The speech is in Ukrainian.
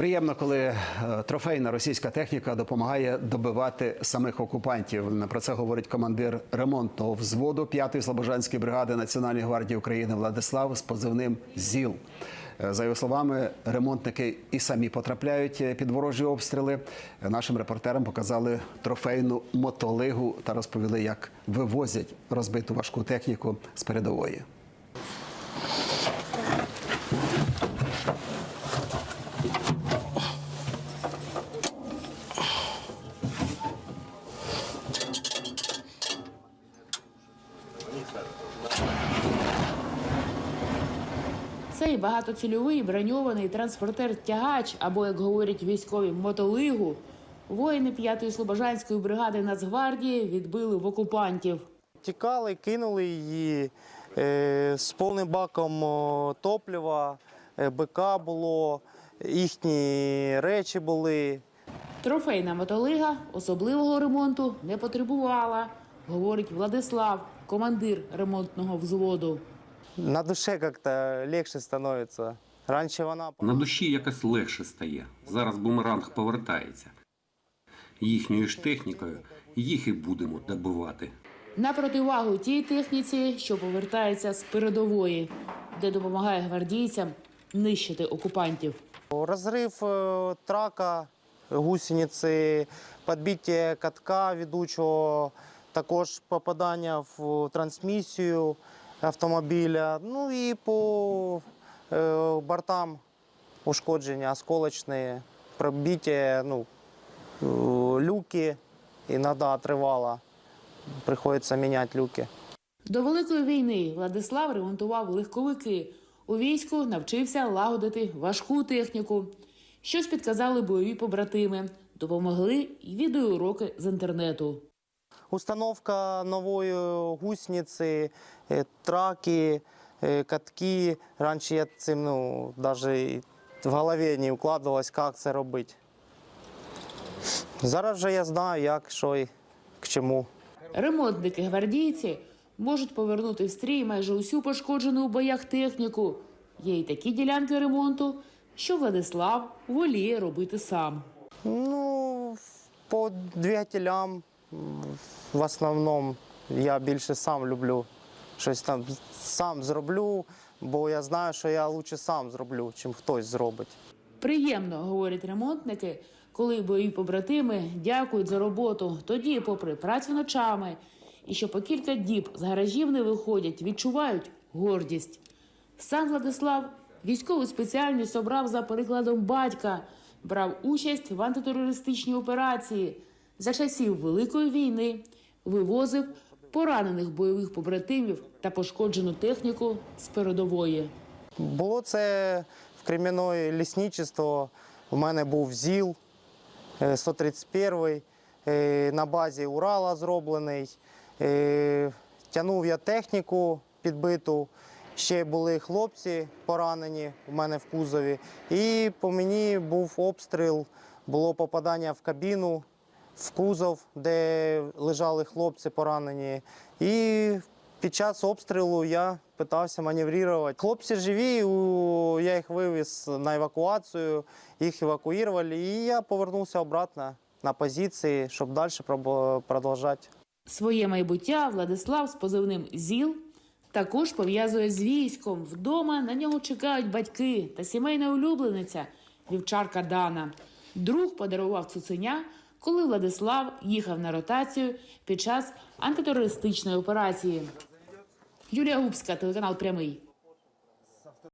Приємно, коли е, трофейна російська техніка допомагає добивати самих окупантів. Про це говорить командир ремонтного взводу 5-ї Слобожанської бригади Національної гвардії України Владислав з позивним ЗІЛ. Е, За його словами, ремонтники і самі потрапляють е, під ворожі обстріли. Нашим репортерам показали трофейну мотолигу та розповіли, як вивозять розбиту важку техніку з передової. Цей багатоцільовий броньований транспортер-тягач, або, як говорять військові, мотолигу, воїни 5-ї Слобожанської бригади Нацгвардії відбили в окупантів. Тікали, кинули її е, з повним баком топлива, е, БК було, їхні речі були. Трофейна мотолига особливого ремонту не потребувала, говорить Владислав, командир ремонтного взводу. На душе як-то легше становиться. Раніше вона На душі якось легше стає. Зараз бумеранг повертається. Їхньою ж технікою їх і будемо добивати. На противагу тій техніці, що повертається з передової, де допомагає гвардійцям нищити окупантів. розрив е, трака, гусениці, підбиття катка ведучого, також попадання в трансмісію автомобіля. Ну і по е, бортам ушкодження осколочні, пробиття ну, е, люки, іноді тривало. Приходиться міняти люки. До великої війни Владислав ремонтував легковики. У війську навчився лагодити важку техніку. Щось підказали бойові побратими, допомогли й відеоуроки з інтернету. Установка нової гусениці, е, траки, е, катки. Раніше я цим ну, навіть в голові не укладалось, як це робити. Зараз вже я знаю, як, що і к чому. Ремонтники гвардійці можуть повернути в стрій майже усю пошкоджену у боях техніку. Є й такі ділянки ремонту, що Владислав воліє робити сам. Ну, по двигателям в основному я більше сам люблю. Щось там сам зроблю, бо я знаю, що я краще сам зроблю, чим хтось зробить. Приємно, говорять ремонтники, коли бойові побратими дякують за роботу. Тоді, попри працю ночами, і що по кілька діб з гаражів не виходять, відчувають гордість. Сам Владислав військову спеціальність обрав за перекладом батька, брав участь в антитерористичній операції. За часів Великої війни вивозив поранених бойових побратимів та пошкоджену техніку з передової. Було це в Кремінної лісничество. У мене був ЗІЛ е, 131 е, на базі Урала зроблений. Е, Тягнув я техніку підбиту. Ще були хлопці поранені у мене в кузові. І по мені був обстріл, було попадання в кабіну, в кузов, де лежали хлопці поранені. І під час обстрілу я питався маневрувати. Хлопці живі, я їх вивіз на евакуацію, їх евакуювали, і я повернувся обратно на позиції, щоб далі продовжувати. Своє майбуття Владислав з позивним ЗІЛ також пов'язує з військом. Вдома на нього чекають батьки та сімейна улюблениця вівчарка Дана. Друг подарував цуценя, коли Владислав їхав на ротацію під час антитерористичної операції. Юлія Губська, телеканал Прямий.